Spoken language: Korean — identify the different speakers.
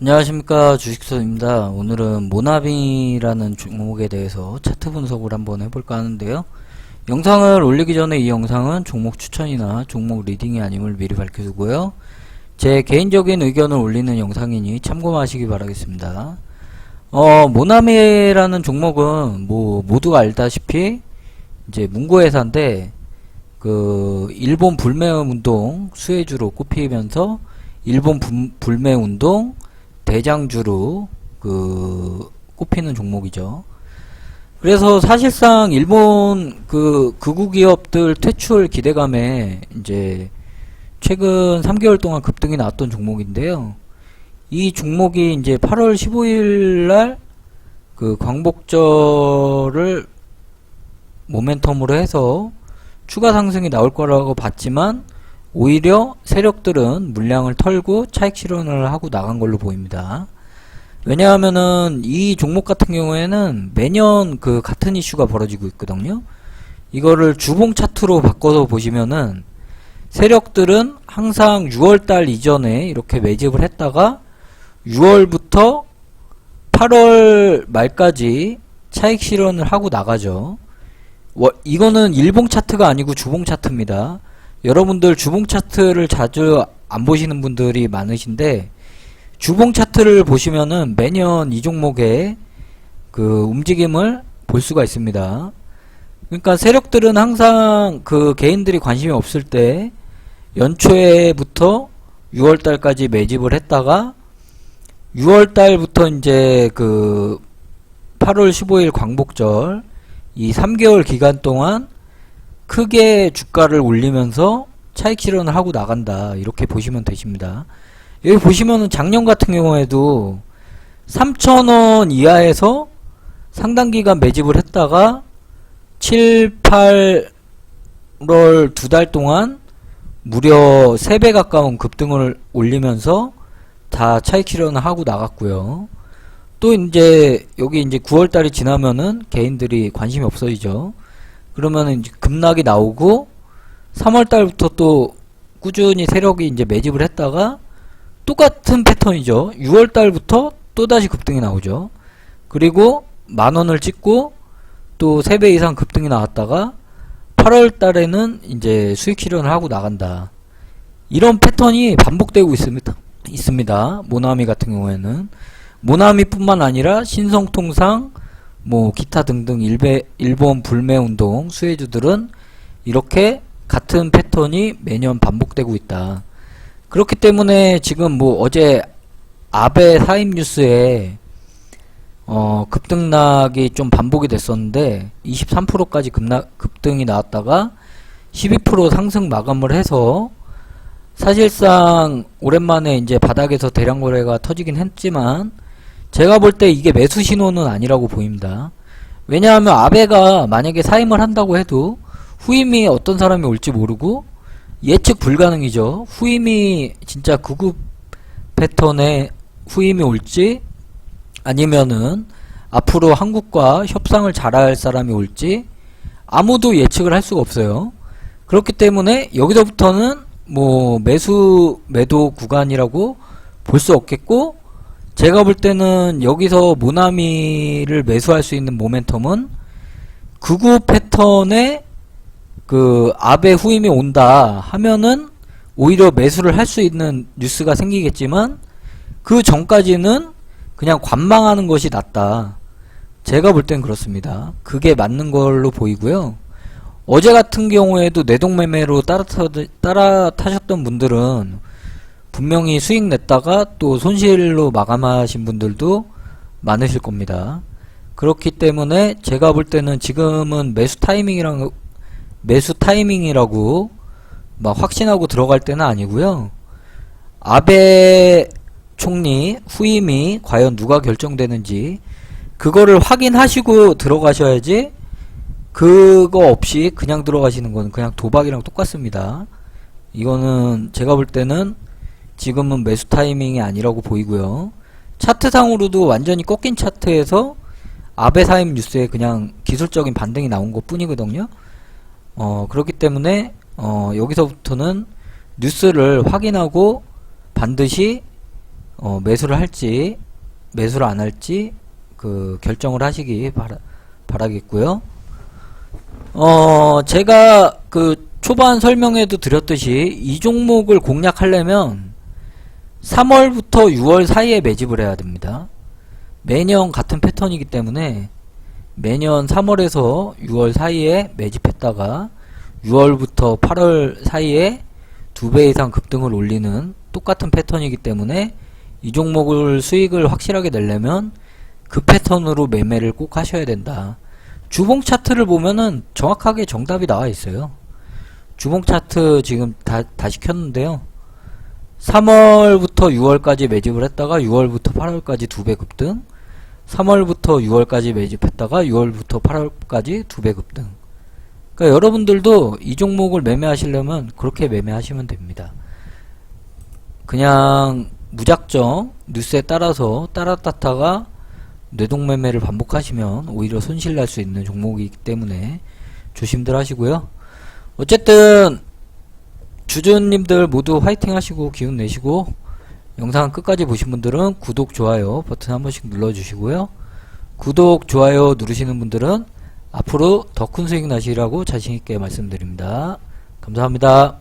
Speaker 1: 안녕하십니까 주식소입니다. 오늘은 모나비라는 종목에 대해서 차트 분석을 한번 해볼까 하는데요. 영상을 올리기 전에 이 영상은 종목 추천이나 종목 리딩이 아님을 미리 밝혀두고요. 제 개인적인 의견을 올리는 영상이니 참고하시기 바라겠습니다. 어, 모나미라는 종목은 뭐 모두가 알다시피 이제 문고회사인데 그 일본 불매 운동 수혜주로 꼽히면서 일본 분- 불매 운동 대장주로 그 꼽히는 종목이죠. 그래서 사실상 일본 그 극우 기업들 퇴출 기대감에 이제 최근 3개월 동안 급등이 나왔던 종목인데요. 이 종목이 이제 8월 15일 날 그 광복절을 모멘텀으로 해서 추가 상승이 나올 거라고 봤지만 오히려 세력들은 물량을 털고 차익 실현을 하고 나간 걸로 보입니다. 왜냐하면은 이 종목 같은 경우에는 매년 그 같은 이슈가 벌어지고 있거든요. 이거를 주봉 차트로 바꿔서 보시면은 세력들은 항상 6월달 이전에 이렇게 매집을 했다가 6월부터 8월 말까지 차익 실현을 하고 나가죠. 워- 이거는 일봉 차트가 아니고 주봉 차트입니다. 여러분들 주봉 차트를 자주 안 보시는 분들이 많으신데 주봉 차트를 보시면은 매년 이 종목의 그 움직임을 볼 수가 있습니다. 그러니까 세력들은 항상 그 개인들이 관심이 없을 때 연초에부터 6월 달까지 매집을 했다가 6월 달부터 이제 그 8월 15일 광복절 이 3개월 기간 동안 크게 주가를 올리면서 차익 실현을 하고 나간다. 이렇게 보시면 되십니다. 여기 보시면은 작년 같은 경우에도 3,000원 이하에서 상당 기간 매집을 했다가 7, 8월 두 달 동안 무려 3배 가까운 급등을 올리면서 다 차익 실현을 하고 나갔고요. 또 이제 여기 이제 9월 달이 지나면은 개인들이 관심이 없어지죠. 그러면은 이제 급락이 나오고 3월 달부터 또 꾸준히 세력이 이제 매집을 했다가 똑같은 패턴이죠. 6월 달부터 또다시 급등이 나오죠. 그리고 만 원을 찍고 또 3배 이상 급등이 나왔다가 8월 달에는 이제 수익 실현을 하고 나간다. 이런 패턴이 반복되고 있습니다. 있습니다. 모나미 같은 경우에는 모나미뿐만 아니라 신성통상 뭐 기타 등등 일베, 일본 불매 운동 수혜주들은 이렇게 같은 패턴이 매년 반복되고 있다. 그렇기 때문에 지금 뭐 어제 아베 사임 뉴스에 어 급등락이 좀 반복이 됐었는데 23%까지 급락 급등이 나왔다가 12% 상승 마감을 해서 사실상 오랜만에 이제 바닥에서 대량 거래가 터지긴 했지만 제가 볼 때 이게 매수 신호는 아니라고 보입니다. 왜냐하면 아베가 만약에 사임을 한다고 해도 후임이 어떤 사람이 올지 모르고 예측 불가능이죠. 후임이 진짜 구급 패턴의 후임이 올지 아니면은 앞으로 한국과 협상을 잘할 사람이 올지 아무도 예측을 할 수가 없어요. 그렇기 때문에 여기서부터는 뭐 매수 매도 구간이라고 볼 수 없겠고 제가 볼 때는 여기서 모나미를 매수할 수 있는 모멘텀은 극우 패턴의 그 아베 후임이 온다 하면은 오히려 매수를 할 수 있는 뉴스가 생기겠지만 그 전까지는 그냥 관망하는 것이 낫다. 제가 볼 땐 그렇습니다. 그게 맞는 걸로 보이고요. 어제 같은 경우에도 내동매매로 따라, 타, 따라 타셨던 분들은 분명히 수익 냈다가 또 손실로 마감하신 분들도 많으실 겁니다. 그렇기 때문에 제가 볼 때는 지금은 매수 타이밍이랑 매수 타이밍이라고 막 확신하고 들어갈 때는 아니고요. 아베 총리 후임이 과연 누가 결정되는지 그거를 확인하시고 들어가셔야지 그거 없이 그냥 들어가시는 건 그냥 도박이랑 똑같습니다. 이거는 제가 볼 때는 지금은 매수 타이밍이 아니라고 보이고요. 차트상으로도 완전히 꺾인 차트에서 아베 사임 뉴스에 그냥 기술적인 반등이 나온 것 뿐이거든요. 어, 그렇기 때문에 어, 여기서부터는 뉴스를 확인하고 반드시 어, 매수를 할지 매수를 안 할지 그 결정을 하시기 바라, 바라겠고요. 어, 제가 그 초반 설명에도 드렸듯이 이 종목을 공략하려면 3월부터 6월 사이에 매집을 해야 됩니다. 매년 같은 패턴이기 때문에 매년 3월에서 6월 사이에 매집했다가 6월부터 8월 사이에 두 배 이상 급등을 올리는 똑같은 패턴이기 때문에 이 종목을 수익을 확실하게 내려면 그 패턴으로 매매를 꼭 하셔야 된다. 주봉 차트를 보면은 정확하게 정답이 나와 있어요. 주봉 차트 지금 다, 다시 켰는데요. 3월부터 6월까지 매집을 했다가 6월부터 8월까지 두 배 급등. 3월부터 6월까지 매집했다가 6월부터 8월까지 두 배 급등. 그러니까 여러분들도 이 종목을 매매하시려면 그렇게 매매하시면 됩니다. 그냥 무작정 뉴스에 따라서 따랐다가 뇌동매매를 반복하시면 오히려 손실 날 수 있는 종목이기 때문에 조심들 하시고요. 어쨌든 주주님들 모두 화이팅 하시고 기운 내시고 영상 끝까지 보신 분들은 구독, 좋아요 버튼 한 번씩 눌러주시고요. 구독, 좋아요 누르시는 분들은 앞으로 더 큰 수익 나시라고 자신있게 말씀드립니다. 감사합니다.